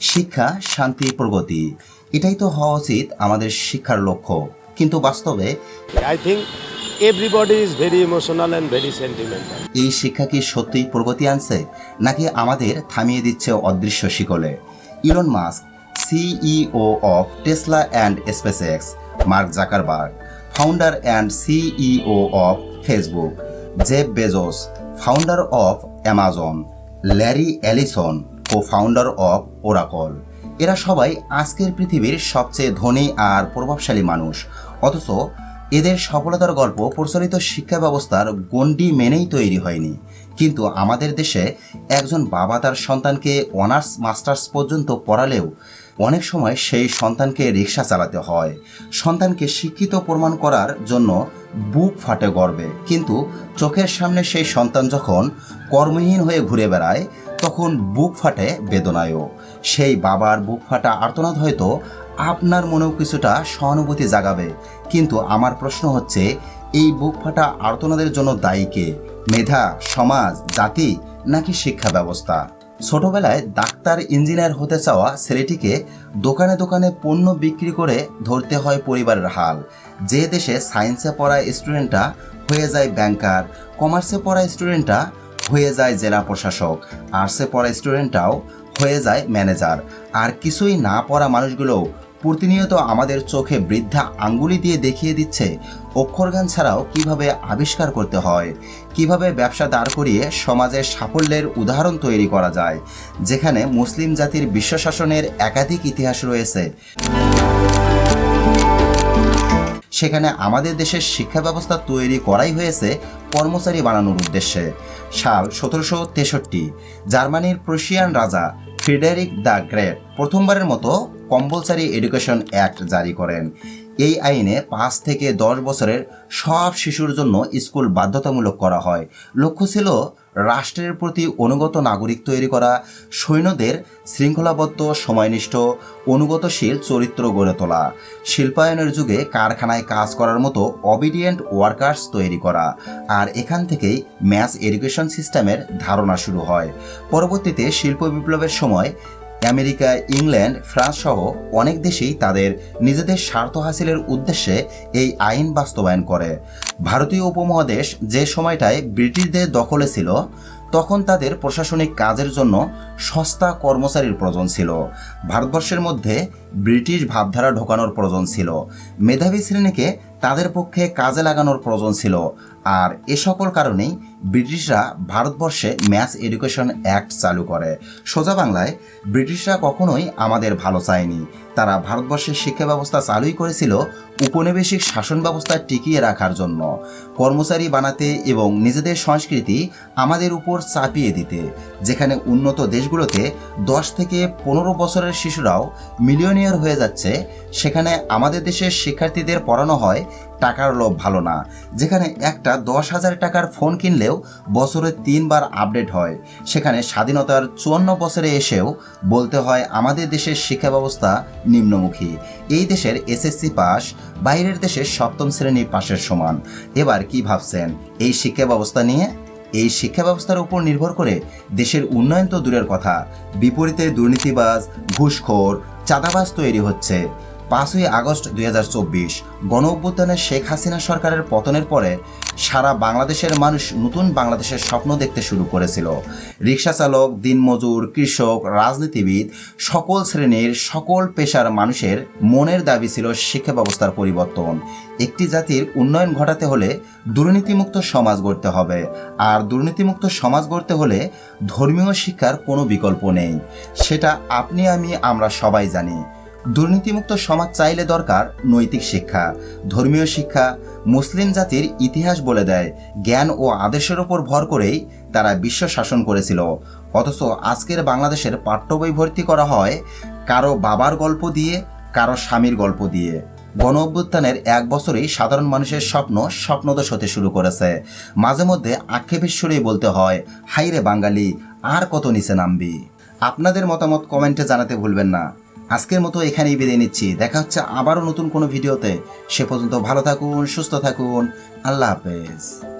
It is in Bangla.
শিক্ষা শান্তি প্রগতি। এটাই তো হওয়া উচিত আমাদের শিক্ষার লক্ষ্য। কিন্তু বাস্তবে think everybody is very emotional and very sentimental. এই শিক্ষা কি সত্যিই প্রগতি আনছে নাকি আমাদের থামিয়ে দিচ্ছে অদৃশ্য শিকলে? Elon Musk CEO of Tesla and SpaceX Mark Zuckerberg founder and CEO of Facebook Jeff Bezos founder of Amazon Larry Ellison co founder of Oracle এরা সবাই আজকের পৃথিবীর সবচেয়ে ধনী আর প্রভাবশালী মানুষ। অথচ এদের সফলতার গল্প প্রচলিত শিক্ষা ব্যবস্থার গণ্ডি মেনেই তৈরি হয়নি। কিন্তু আমাদের দেশে একজন বাবা তার সন্তানকে অনার্স, মাস্টার্স পর্যন্ত পড়ালেও অনেক সময় সেই সন্তানকে রিক্সা চালাতে হয়। সন্তানকে শিক্ষিত প্রমাণ করার জন্য বুক ফাটে গর্বে। কিন্তু চোখের সামনে সেই সন্তান যখন কর্মহীন হয়ে ঘুরে বেড়ায়, তখন বুক ফাটে বেদনায়ও। সেই বাবার বুক ফাটা আর্তনাদ হয়তো আপনার মনেও কিছুটা সহানুভূতি জাগাবে। কিন্তু আমার প্রশ্ন হচ্ছে, এই বুক ফাটা আর্তনাদের জন্য দায়ী কে? মেধা, সমাজ, জাতি, নাকি শিক্ষা ব্যবস্থা? ছোটবেলায় ডাক্তার, ইঞ্জিনিয়ার হতে চাওয়া ছেলেটিকে দোকানে দোকানে পণ্য বিক্রি করে ধরতে হয় পরিবারের হাল। যে দেশে সায়েন্সে পড়া স্টুডেন্টরা হয়ে যায় ব্যাংকার, কমার্সে পড়া স্টুডেন্টরা হয়ে যায় জেলা প্রশাসক, আর্টসে পড়া স্টুডেন্টরাও হয়ে যায় ম্যানেজার। আর কিছুই না পড়া মানুষগুলোও প্রতিনিয়ত আমাদের চোখে বৃদ্ধা আঙ্গুলি দিয়ে দেখিয়ে দিচ্ছে অক্ষরগান ছাড়াও কীভাবে আবিষ্কার করতে হয়, কীভাবে ব্যবসা দাঁড় করিয়ে সমাজের সাফল্যের উদাহরণ তৈরি করা যায়, যেখানে মুসলিম জাতির বিশ্ব শাসনের একাধিক ইতিহাস রয়েছে। সেখানে আমাদের দেশের শিক্ষা ব্যবস্থা তৈরি করাই হয়েছে কর্মচারী বানানোর উদ্দেশ্যে। সাল সতেরোশো তেষট্টি, জার্মানির প্রশিয়ান রাজা ফ্রিডেরিক দ্য গ্রেট প্রথমবারের মতো কম্পালসারি এডুকেশন অ্যাক্ট জারি করেন। এই আইনে পাঁচ থেকে দশ বছরের সব শিশুর জন্য স্কুল বাধ্যতামূলক করা হয়। লক্ষ্য ছিল রাষ্ট্রের প্রতি অনুগত নাগরিক তৈরি করা, সৈন্যদের শৃঙ্খলাবদ্ধ, সময়নিষ্ঠ, অনুগতশীল চরিত্র গড়ে তোলা, শিল্পায়নের যুগে কারখানায় কাজ করার মতো অবিডিয়েন্ট ওয়ার্কার্স তৈরি করা, আর এখান থেকেই ম্যাস এডুকেশন সিস্টেমের ধারণা শুরু হয়। পরবর্তীতে শিল্প বিপ্লবের সময় আমেরিকা, ইংল্যান্ড, ফ্রান্স সহ অনেক দেশেই তাদের নিজেদের স্বার্থ হাসিলের উদ্দেশ্যে এই আইন বাস্তবায়ন করে। ভারতীয় উপমহাদেশ যে সময়টায় ব্রিটিশদের দখলে ছিল, তখন তাদের প্রশাসনিক কাজের জন্য সস্তা কর্মচারীর প্রয়োজন ছিল। ভারতবর্ষের মধ্যে ব্রিটিশ ভাবধারা ঢোকানোর প্রয়োজন ছিল। মেধাবী শ্রেণীকে তাদের পক্ষে কাজে লাগানোর প্রয়োজন ছিল। আর এ সকল কারণেই ব্রিটিশরা ভারতবর্ষে ম্যাথ এডুকেশন অ্যাক্ট চালু করে। সোজা বাংলায়, ব্রিটিশরা কখনোই আমাদের ভালো চায়নি। তারা ভারতবর্ষের শিক্ষা ব্যবস্থা চালুই করেছিল উপনিবেশিক শাসন ব্যবস্থা টিকিয়ে রাখার জন্য। কর্মচারী বানাতে এবং নিজেদের সংস্কৃতি আমাদের উপর চাপিয়ে দিতে, যেখানে উন্নত দেশগুলোতে দশ থেকে পনেরো বছরের শিশুরাও মিলিয়নিয়ার হয়ে যাচ্ছে, সেখানে আমাদের দেশের শিক্ষার্থীদের পড়ানো হয় টাকার লোভ ভালো না। যেখানে একটা দশ হাজার টাকার ফোন কিনলেও বছরে তিনবার আপডেট হয়। সেখানে স্বাধীনতার চুয়ান্ন বছরে এসেও বলতে হয় আমাদের দেশের শিক্ষা ব্যবস্থা নিম্নমুখী। এই দেশের এসএসসি পাস বাইরের দেশের সপ্তম শ্রেণি পাশের সমান। এবার কি ভাবছেন? এই শিক্ষা ব্যবস্থা নিয়ে? এই শিক্ষা ব্যবস্থার উপর নির্ভর করে দেশের উন্নয়ন তো দূরের কথা। বিপরীতে দুর্নীতিবাজ, ঘুষখোর, চাঁদাবাজ তৈরি হচ্ছে। পাঁচই আগস্ট দুই হাজার চব্বিশ গণ শেখ হাসিনা সরকারের পতনের পরে সারা বাংলাদেশের মানুষ নতুন বাংলাদেশের স্বপ্ন দেখতে শুরু করেছিল। রিক্সা চালক দিনমজুর, কৃষক, রাজনীতিবিদ, সকল শ্রেণির সকল পেশার মানুষের মনের দাবি ছিল শিক্ষা ব্যবস্থার পরিবর্তন। একটি জাতির উন্নয়ন ঘটাতে হলে দুর্নীতিমুক্ত সমাজ গড়তে হবে। আর দুর্নীতিমুক্ত সমাজ গড়তে হলে ধর্মীয় শিক্ষার কোনো বিকল্প নেই। সেটা আপনি, আমি, আমরা সবাই জানি। দুর্নীতিমুক্ত সমাজ চাইলে দরকার নৈতিক শিক্ষা। ধর্মীয় শিক্ষা মুসলিম জাতির ইতিহাস বলে দেয়। জ্ঞান ও আদেশের ওপর ভর করেই তারা বিশ্ব শাসন করেছিল। অথচ আজকের বাংলাদেশের পাঠ্য বই ভর্তি করা হয় কারও বাবার গল্প দিয়ে, কারও স্বামীর গল্প দিয়ে। গণ অভ্যুত্থানের এক বছরেই সাধারণ মানুষের স্বপ্ন স্বপ্নদোষ হতে শুরু করেছে। মাঝে মধ্যে আক্ষেপের সুরেই বলতে হয় হাইরে বাঙালি, আর কত নিচে নামবি? আপনাদের মতামত কমেন্টে জানাতে ভুলবেন না। আজকের মতো এখানেই বিদায় নিচ্ছি। দেখা হচ্ছে আবারও নতুন কোনো ভিডিওতে। সে পর্যন্ত ভালো থাকুন, সুস্থ থাকুন। আল্লাহ হাফেজ।